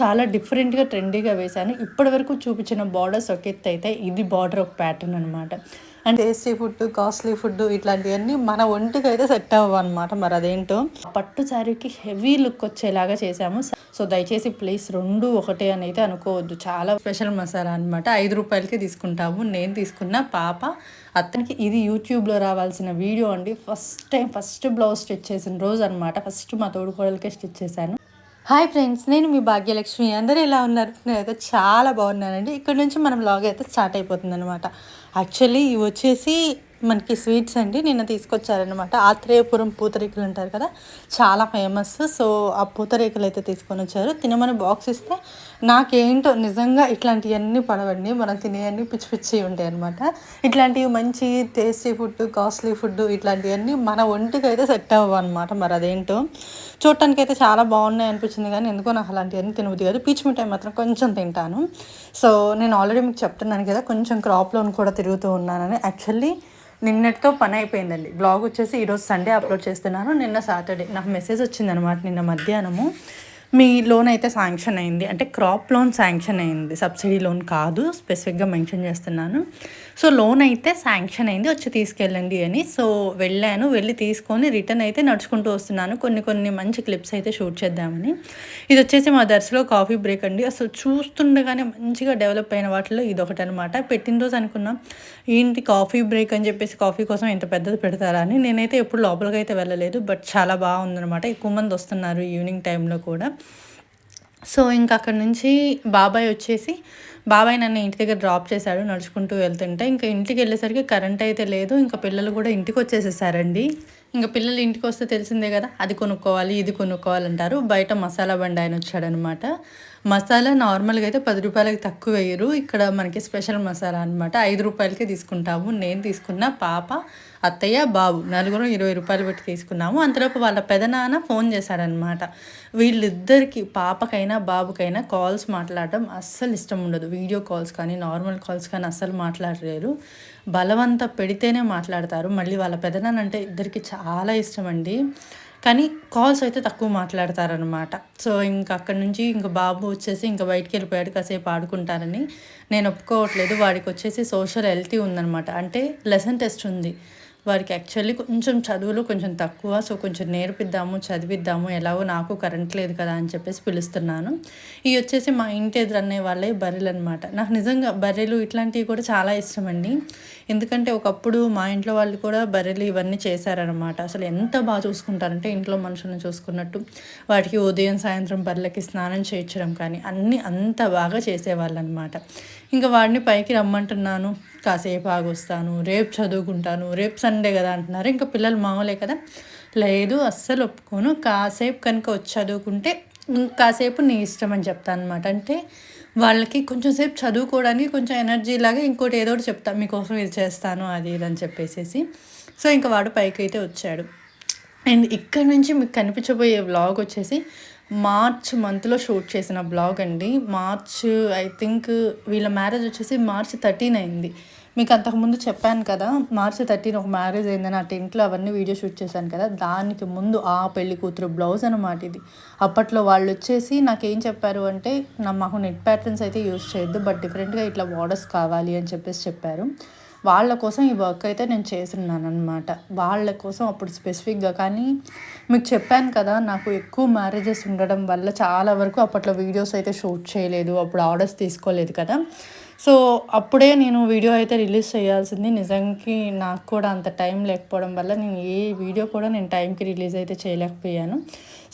చాలా డిఫరెంట్గా ట్రెండీగా వేశాను. ఇప్పటి వరకు చూపించిన బార్డర్స్ ఒక ఎత్తు అయితే ఇది బార్డర్ ఒక ప్యాటర్న్ అనమాట and tasty food costly food ఇట్లాంటివన్నీ మన ఒంటికి అయితే సెట్ అవ్వవు అనమాట మరి అదేంటో? పట్టు శారీకి హెవీ లుక్ వచ్చేలాగా చేశాము. సో దయచేసి ప్లీజ్ రెండు ఒకటే అని అయితే అనుకోవద్దు. చాలా స్పెషల్ మసాలా అనమాట ఐదు రూపాయలకి తీసుకుంటాము. నేను తీసుకున్న పాప అతనికి ఇది యూట్యూబ్లో రావాల్సిన వీడియో అండి. First time first blouse stitch చేసిన రోజు అనమాట ఫస్ట్ మా తోడుకోడలకే స్టిచ్ చేశాను. హాయ్ ఫ్రెండ్స్ నేను మీ భాగ్యలక్ష్మి. అందరూ ఎలా ఉన్నారు? నేనైతే చాలా బాగున్నానండి. ఇక్కడ నుంచి మనం లాగ్ అయితే స్టార్ట్ అయిపోతుంది అనమాట యాక్చువల్లీ ఇవి వచ్చేసి మనకి స్వీట్స్ అండి నిన్న తీసుకొచ్చారనమాట ఆత్రేయపురం పూతరేకులు ఉంటారు కదా చాలా ఫేమస్ సో ఆ పూతరేకులు అయితే తీసుకొని వచ్చారు. తినమని బాక్స్ ఇస్తే నాకేంటో నిజంగా ఇట్లాంటివన్నీ పడవండి. మనం తినేవన్నీ పిచ్చి పిచ్చి ఉంటాయి అనమాట ఇట్లాంటివి మంచి టేస్టీ ఫుడ్ కాస్ట్లీ ఫుడ్ ఇట్లాంటివన్నీ మన ఒంటికి అయితే సెట్ అవ్వనమాట మరి అదేంటో చూడటానికి అయితే చాలా బాగున్నాయి అనిపించింది కానీ ఎందుకో నాకు అలాంటివన్నీ తినబుద్ది కాదు. పీచ్ మిఠాయి మాత్రం కొంచెం తింటాను. సో నేను ఆల్రెడీ మీకు చెప్తున్నాను కదా కొంచెం క్రాప్ లోన్ కూడా తిరుగుతూ ఉన్నానని. యాక్చువల్లీ నిన్నటితో పని అయిపోయిందండి. బ్లాగ్ వచ్చేసి ఈరోజు సండే అప్లోడ్ చేస్తున్నాను. నిన్న సాటర్డే నాకు మెసేజ్ వచ్చిందనమాట నిన్న మధ్యాహ్నము. మీ లోన్ అయితే శాంక్షన్ అయింది. అంటే క్రాప్ లోన్ శాంక్షన్ అయింది. సబ్సిడీ లోన్ కాదు. స్పెసిఫిక్గా మెన్షన్ చేస్తున్నాను. సో లోన్ అయితే శాంక్షన్ అయింది వచ్చి తీసుకెళ్ళండి అని. సో వెళ్ళాను వెళ్ళి తీసుకొని రిటర్న్ అయితే నడుచుకుంటూ వస్తున్నాను. కొన్ని కొన్ని మంచి క్లిప్స్ అయితే షూట్ చేద్దామని. ఇది వచ్చేసి మా దర్శలో కాఫీ బ్రేక్ అండి. అసలు చూస్తుండగానే మంచిగా డెవలప్ అయిన వాటిలో ఇది ఒకటి అనమాట పెట్టిన రోజు అనుకున్నాం ఏంటి కాఫీ బ్రేక్ అని చెప్పేసి కాఫీ కోసం ఎంత పెద్దది పెడతారా అని. నేనైతే ఎప్పుడు లోపలికి అయితే వెళ్ళలేదు బట్ చాలా బాగుందనమాట. ఎక్కువ మంది వస్తున్నారు ఈవినింగ్ టైంలో కూడా. సో ఇంకా అక్కడ నుంచి బాబాయ్ వచ్చేసి బాబాయ్ నన్ను ఇంటి దగ్గర డ్రాప్ చేశాడు నడుచుకుంటూ వెళ్తుంటే. ఇంకా ఇంటికి వెళ్ళేసరికి కరెంట్ అయితే లేదు ఇంకా పిల్లలు కూడా ఇంటికి వచ్చేసేసారండి. ఇంకా పిల్లలు ఇంటికి వస్తే తెలిసిందే కదా అది కొనుక్కోవాలి ఇది కొనుక్కోవాలంటారు బయట మసాలా బండి ఆయన వచ్చాడనమాట. మసాలా నార్మల్గా అయితే పది రూపాయలకి తక్కువ వేయరు. ఇక్కడ మనకి స్పెషల్ మసాలా అనమాట ఐదు రూపాయలకి తీసుకుంటాము. నేను తీసుకున్న పాప అత్తయ్య బాబు నలుగురు ఇరవై రూపాయలు పెట్టి తీసుకున్నాము. అంతలోపు వాళ్ళ పెదనాన్న ఫోన్ చేశారనమాట వీళ్ళిద్దరికి పాపకైనా బాబుకైనా కాల్స్ మాట్లాడడం అస్సలు ఇష్టం ఉండదు. వీడియో కాల్స్ కానీ నార్మల్ కాల్స్ కానీ అస్సలు మాట్లాడలేరు. బలవంత పెడితేనే మాట్లాడతారు. మళ్ళీ వాళ్ళ పెదనాన్న అంటే ఇద్దరికి చాలా ఇష్టం అండి. కానీ కాల్స్ అయితే తక్కువ మాట్లాడతారనమాట సో ఇంకా అక్కడి నుంచి ఇంకా బాబు వచ్చేసి ఇంకా బయటికి వెళ్ళిపోయాడు కాసేపు ఆడుకుంటారని. నేను ఒప్పుకోవట్లేదు. వాడికి వచ్చేసి సోషల్ హెల్తీ ఉందనమాట అంటే లెసన్ టెస్ట్ ఉంది. వారికి యాక్చువల్లీ కొంచెం చదువులు కొంచెం తక్కువ. సో కొంచెం నేర్పిద్దాము చదివిద్దాము ఎలాగో నాకు కరెంట్ లేదు కదా అని చెప్పేసి పిలుస్తున్నాను. ఇవి వచ్చేసి మా ఇంటి ఎదురన్నే వాళ్ళే బర్రెలు అనమాట నాకు నిజంగా బర్రెలు ఇట్లాంటివి కూడా చాలా ఇష్టం అండి ఎందుకంటే ఒకప్పుడు మా ఇంట్లో వాళ్ళు కూడా బర్రెలు ఇవన్నీ చేశారనమాట అసలు ఎంత బాగా చూసుకుంటారంటే ఇంట్లో మనుషులను చూసుకున్నట్టు వాటికి ఉదయం సాయంత్రం బర్రెలకి స్నానం చేయించడం కానీ అన్నీ అంత బాగా చేసేవాళ్ళు అనమాట ఇంకా వాడిని పైకి రమ్మంటున్నాను కాసేపు ఆగొస్తాను రేపు చదువుకుంటాను రేపు సండే కదా అంటున్నారు. ఇంకా పిల్లలు మామూలే కదా. లేదు అస్సలు ఒప్పుకోను కాసేపు కనుక వచ్చి చదువుకుంటే కాసేపు నీ ఇష్టం అని చెప్తాను అనమాట అంటే వాళ్ళకి కొంచెం సేపు చదువుకోవడానికి కొంచెం ఎనర్జీ లాగా ఇంకోటి ఏదో ఒకటి చెప్తాను మీకోసం ఇది చేస్తాను అది ఇది అని చెప్పేసేసి. సో ఇంకా వాడు పైకి అయితే వచ్చాడు. అండ్ ఇక్కడ నుంచి మీకు కనిపించబోయే వ్లాగ్ వచ్చేసి మార్చ్ మంత్లో షూట్ చేసిన బ్లాగ్ అండి. మార్చ్ ఐ థింక్ వీళ్ళ మ్యారేజ్ వచ్చేసి మార్చ్ థర్టీన్ అయింది. మీకు అంతకుముందు చెప్పాను కదా మార్చి థర్టీన్ ఒక మ్యారేజ్ అయిందని ఆ టెంట్లో అవన్నీ వీడియో షూట్ చేశాను కదా దానికి ముందు ఆ పెళ్ళి కూతురు బ్లౌజ్ అనమాట ఇది. అప్పట్లో వాళ్ళు వచ్చేసి నాకేం చెప్పారు అంటే నా మాకు నెట్ ప్యాటర్న్స్ అయితే యూస్ చేయొద్దు బట్ డిఫరెంట్గా ఇట్లా బార్డర్స్ కావాలి అని చెప్పేసి చెప్పారు. వాళ్ళ కోసం ఈ వర్క్ అయితే నేను చేస్తున్నాను అనమాట వాళ్ళ కోసం అప్పుడు స్పెసిఫిక్గా కానీ మీకు చెప్పాను కదా నాకు ఎక్కువ మ్యారేజెస్ ఉండడం వల్ల చాలా వరకు అప్పట్లో వీడియోస్ అయితే షూట్ చేయలేదు అప్పుడు ఆర్డర్స్ తీసుకోలేదు కదా. సో అప్పుడే నేను వీడియో అయితే రిలీజ్ చేయాల్సింది. నిజానికి నాకు కూడా అంత టైం లేకపోవడం వల్ల నేను ఏ వీడియో కూడా నేను టైంకి రిలీజ్ అయితే చేయలేకపోయాను.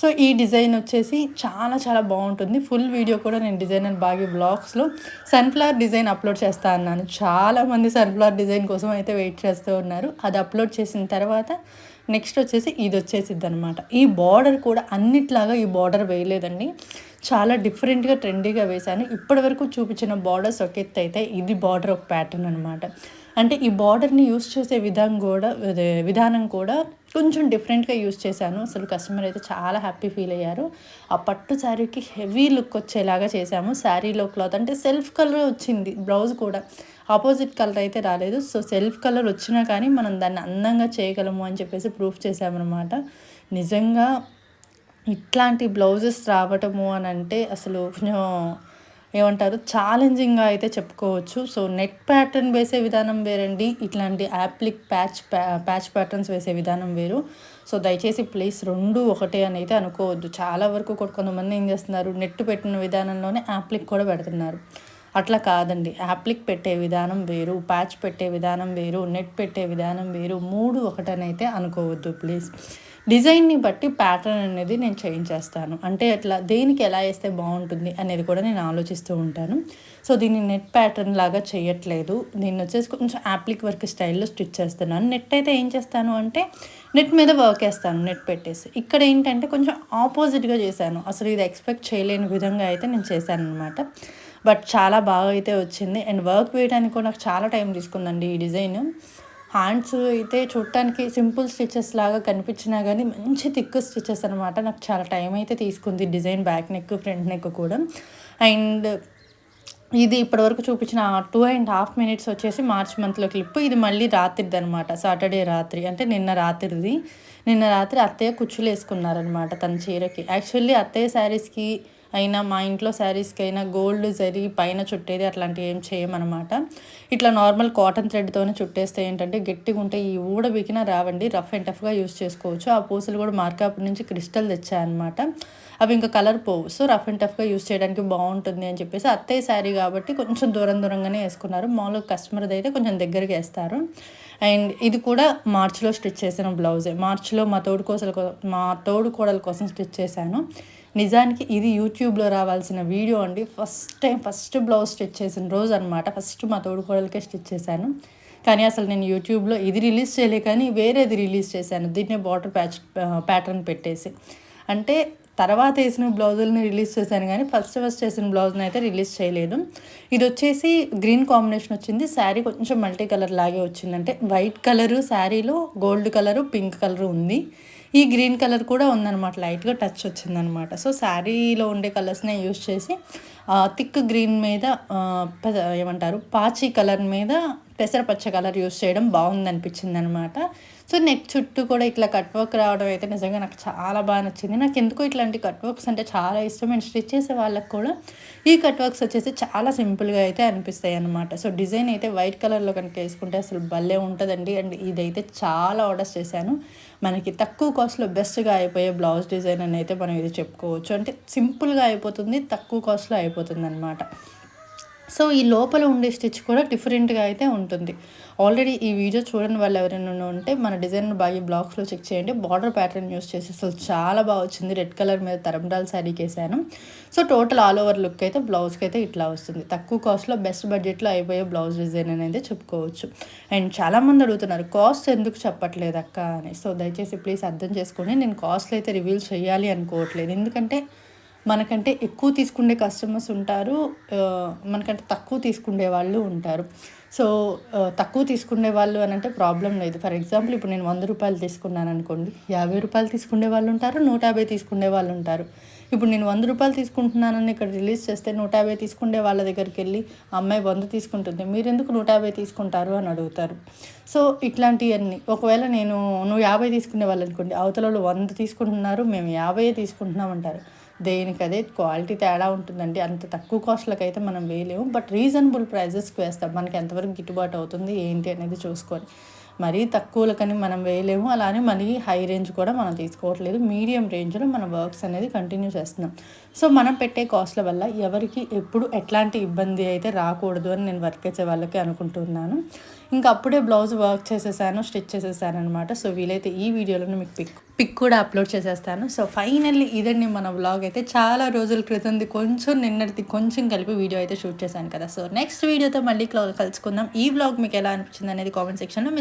సో ఈ డిజైన్ వచ్చేసి చాలా చాలా బాగుంటుంది. ఫుల్ వీడియో కూడా నేను డిజైన్ అండ్ బాగా బ్లాగ్స్లో సన్ఫ్లవర్ డిజైన్ అప్లోడ్ చేస్తా అన్నాను. చాలామంది సన్ఫ్లవర్ డిజైన్ కోసం అయితే వెయిట్ చేస్తూ ఉన్నారు. అది అప్లోడ్ చేసిన తర్వాత నెక్స్ట్ వచ్చేసి ఇది వచ్చేసిద్ది అనమాట ఈ బార్డర్ కూడా అన్నిట్లాగా ఈ బార్డర్ వేయలేదండి. చాలా డిఫరెంట్గా ట్రెండీగా వేశాను. ఇప్పటి వరకు చూపించిన బార్డర్స్ ఒక ఎత్తు అయితే ఇది బార్డర్ ఒక ప్యాటర్న్ అనమాట అంటే ఈ బార్డర్ని యూస్ చేసే విధానం కూడా విధానం కూడా కొంచెం డిఫరెంట్గా యూస్ చేశాను. అసలు కస్టమర్ అయితే చాలా హ్యాపీ ఫీల్ అయ్యారు. ఆ పట్టు శారీకి హెవీ లుక్ వచ్చేలాగా చేశాము. శారీలో క్లాత్ అంటే సెల్ఫ్ కలర్ వచ్చింది బ్లౌజ్ కూడా. ఆపోజిట్ కలర్ అయితే రాలేదు. సో సెల్ఫ్ కలర్ వచ్చినా కానీ మనం దాన్ని అందంగా చేయగలము అని చెప్పేసి ప్రూఫ్ చేసామన్నమాట నిజంగా ఇట్లాంటి బ్లౌజెస్ రావటము అని అంటే అసలు కొంచెం ఏమంటారు? ఛాలెంజింగ్గా అయితే చెప్పుకోవచ్చు. సో నెట్ ప్యాటర్న్ వేసే విధానం వేరండి. ఇట్లాంటి యాప్లిక్ ప్యాచ్ ప్యాచ్ ప్యాటర్న్స్ వేసే విధానం వేరు. సో దయచేసి ప్లీజ్ రెండు ఒకటే అని అయితే అనుకోవద్దు. చాలా వరకు కూడా కొంతమంది ఏం చేస్తున్నారు? నెట్ పెట్టిన విధానంలోనే యాప్లిక్ కూడా పెడుతున్నారు. అట్లా కాదండి. యాప్లిక్ పెట్టే విధానం వేరు ప్యాచ్ పెట్టే విధానం వేరు నెట్ పెట్టే విధానం వేరు. మూడు ఒకటనైతే అనుకోవద్దు ప్లీజ్ డిజైన్ని బట్టి ప్యాటర్న్ అనేది నేను చేంజ్ చేస్తాను. అంటే అట్లా దేనికి ఎలా వేస్తే బాగుంటుంది అనేది కూడా నేను ఆలోచిస్తూ ఉంటాను. సో దీన్ని నెట్ ప్యాటర్న్ లాగా చేయట్లేదు. దీన్ని వచ్చేసి కొంచెం యాప్లిక్ వర్క్ స్టైల్లో స్టిచ్ చేస్తున్నాను. నెట్ అయితే ఏం చేస్తాను అంటే నెట్ మీద వర్క్ వేస్తాను నెట్ పెట్టేసి. ఇక్కడ ఏంటంటే కొంచెం ఆపోజిట్గా చేశాను. అసలు ఇది ఎక్స్పెక్ట్ చేయలేని విధంగా అయితే నేను చేశాను అనమాట బట్ చాలా బాగా అయితే వచ్చింది. అండ్ వర్క్ వేయడానికి కూడా నాకు చాలా టైం తీసుకుందండి ఈ డిజైన్. హ్యాండ్స్ అయితే చూడటానికి సింపుల్ స్టిచెస్ లాగా కనిపించినా కానీ మంచి థిక్ స్టిచెస్ అనమాట నాకు చాలా టైం అయితే తీసుకుంది design back neck front neck కూడా. అండ్ ఇది ఇప్పటివరకు చూపించిన టూ అండ్ హాఫ్ మినిట్స్ వచ్చేసి మార్చ్ మంత్లో క్లిప్. ఇది మళ్ళీ రాత్రిది అనమాట సాటర్డే రాత్రి. అంటే నిన్న రాత్రిది. నిన్న రాత్రి అత్తయ్య కుచ్చులు వేసుకున్నారనమాట తన చీరకి. యాక్చువల్లీ అత్తయ్య శారీస్కి అయినా మా ఇంట్లో శారీస్కి అయినా గోల్డ్ జరి పైన చుట్టేది అట్లాంటివి ఏం చేయమన్నమాట ఇట్లా నార్మల్ కాటన్ థ్రెడ్తోనే చుట్టేస్తే ఏంటంటే గట్టిగా ఉంటే ఈ ఊడ బిగినా రావండి. రఫ్ అండ్ టఫ్గా యూస్ చేసుకోవచ్చు. ఆ పూసలు కూడా మార్కాపు నుంచి క్రిస్టల్ తెచ్చాయన్నమాట అవి ఇంకా కలర్ పోవు. సో రఫ్ అండ్ టఫ్గా యూస్ చేయడానికి బాగుంటుంది అని చెప్పేసి అత్తయ్య శారీ కాబట్టి కొంచెం దూరం దూరంగానే వేసుకున్నారు. మామూలుగా కస్టమర్ది అయితే కొంచెం దగ్గరికి వేస్తారు. అండ్ ఇది కూడా మార్చిలో స్టిచ్ చేసిన బ్లౌజే. మార్చిలో మా తోడు కోసల మా తోడు కోడల కోసం స్టిచ్ చేశాను. నిజానికి ఇది యూట్యూబ్లో రావాల్సిన వీడియో అండి. First time first blouse stitch చేసిన రోజు అనమాట ఫస్ట్ మా తోడుకోడలకే స్టిచ్ చేశాను. కానీ అసలు నేను యూట్యూబ్లో ఇది రిలీజ్ చేయలే కానీ వేరేది రిలీజ్ చేశాను. దీన్నే బార్డర్ ప్యాచ్ ప్యాటర్న్ పెట్టేసి. అంటే తర్వాత వేసిన బ్లౌజుల్ని రిలీజ్ చేశాను కానీ ఫస్ట్ ఫస్ట్ చేసిన బ్లౌజ్ని అయితే రిలీజ్ చేయలేదు. ఇది వచ్చేసి గ్రీన్ కాంబినేషన్ వచ్చింది. శారీ కొంచెం మల్టీ కలర్ లాగే వచ్చింది అంటే వైట్ కలరు శారీలో గోల్డ్ కలరు పింక్ కలర్ ఉంది. ఈ గ్రీన్ కలర్ కూడా ఉందన్నమాట. లైట్గా టచ్ వచ్చిందనమాట సో శారీలో ఉండే కలర్స్నే యూస్ చేసి థిక్ గ్రీన్ మీద ఏమంటారు పాచి కలర్ మీద పెసరపచ్చ కలర్ యూస్ చేయడం బాగుంది అనిపించింది అనమాట సో నెక్ చుట్టూ కూడా ఇట్లా కట్ వర్క్ రావడం అయితే నిజంగా నాకు చాలా బాగా నచ్చింది. నాకు ఎందుకో ఇట్లాంటి కట్ వర్క్స్ అంటే చాలా ఇష్టం. అండ్ స్టిచ్ చేసే వాళ్ళకి కూడా ఈ కట్ వర్క్స్ వచ్చేసి చాలా సింపుల్గా అయితే అనిపిస్తాయి అనమాట సో డిజైన్ అయితే వైట్ కలర్లో కనుక వేసుకుంటే అసలు భలే ఉంటుందండి. అండ్ ఇదైతే చాలా ఆర్డర్స్ చేశాను. మనకి తక్కువ కాస్ట్లో బెస్ట్గా అయిపోయే బ్లౌజ్ డిజైన్ అని అయితే మనం ఇది చెప్పుకోవచ్చు. అంటే సింపుల్గా అయిపోతుంది తక్కువ కాస్ట్లో అయిపోతుంది అనమాట సో ఈ లోపల ఉండే స్టిచ్ కూడా డిఫరెంట్గా అయితే ఉంటుంది. ఆల్రెడీ ఈ వీడియో చూడని వాళ్ళు ఎవరైనా ఉంటే మన డిజైన్ బాగా బ్లాక్స్లో చెక్ చేయండి. బార్డర్ ప్యాటర్న్ యూస్ చేసి అసలు చాలా బాగా వచ్చింది. రెడ్ కలర్ మీద తరండాల్ శారీకి వేసాను so total all over look అయితే బ్లౌజ్కి అయితే ఇట్లా వస్తుంది. తక్కువ కాస్ట్లో బెస్ట్ బడ్జెట్లో అయిపోయే బ్లౌజ్ డిజైన్ అనేది చెప్పుకోవచ్చు. అండ్ చాలామంది అడుగుతున్నారు కాస్ట్ ఎందుకు చెప్పట్లేదు అక్క? అని. సో దయచేసి ప్లీజ్ అర్థం చేసుకోండి. నేను కాస్ట్లు అయితే రివీల్ చేయాలి అనుకోవట్లేదు. ఎందుకంటే మనకంటే ఎక్కువ తీసుకునే కస్టమర్స్ ఉంటారు మనకంటే తక్కువ తీసుకునే వాళ్ళు ఉంటారు. సో తక్కువ తీసుకునే వాళ్ళు అని అంటే ప్రాబ్లం లేదు. ఫర్ ఎగ్జాంపుల్ ఇప్పుడు నేను వంద రూపాయలు తీసుకున్నాను అనుకోండి యాభై రూపాయలు తీసుకునే వాళ్ళు ఉంటారు నూట యాభై తీసుకునే వాళ్ళు ఉంటారు. ఇప్పుడు నేను వంద రూపాయలు తీసుకుంటున్నానని ఇక్కడ రిలీజ్ చేస్తే నూట యాభై తీసుకునే వాళ్ళ దగ్గరికి వెళ్ళి అమ్మాయి వంద తీసుకుంటుంది మీరు ఎందుకు నూట యాభై తీసుకుంటారు? అని అడుగుతారు. సో ఇట్లాంటివన్నీ. ఒకవేళ నేను నువ్వు యాభై తీసుకునే వాళ్ళు అనుకోండి అవతల వంద తీసుకుంటున్నారు మేము యాభై తీసుకుంటున్నాం అంటారు. దేనికి అదే క్వాలిటీ తేడా ఉంటుందండి. అంత తక్కువ కాస్ట్లకు అయితే మనం వేయలేము. బట్ రీజనబుల్ ప్రైజెస్కి వేస్తాం. మనకి ఎంతవరకు గిట్టుబాటు అవుతుంది ఏంటి అనేది చూసుకొని. మరీ తక్కువలకని మనం వేయలేము. అలానే మరీ హై రేంజ్ కూడా మనం తీసుకోవట్లేదు. మీడియం రేంజ్లో మన వర్క్స్ అనేది కంటిన్యూ చేస్తున్నాం. సో మనం పెట్టే కాస్ట్ల వల్ల ఎవరికి ఎప్పుడు ఎట్లాంటి ఇబ్బంది అయితే రాకూడదు అని నేను వర్క్ చేసే వాళ్ళకి అనుకుంటున్నాను. ఇంకా అప్పుడే బ్లౌజ్ వర్క్ చేసేసాను స్టిచ్ చేసేసాను అనమాట సో వీలైతే ఈ వీడియోలో మీకు పిక్ పిక్ కూడా అప్లోడ్ చేసేస్తాను. సో ఫైనల్లీ ఇదండి మన బ్లాగ్ అయితే. చాలా రోజుల క్రితంది కొంచెం నిన్నటిది కొంచెం కలిపి వీడియో అయితే షూట్ చేశాను కదా. సో నెక్స్ట్ వీడియోతో మళ్ళీ కలుసుకుందాం. ఈ బ్లాగ్ మీకు ఎలా అనిపించింది అనేది కామెంట్ సెక్షన్లో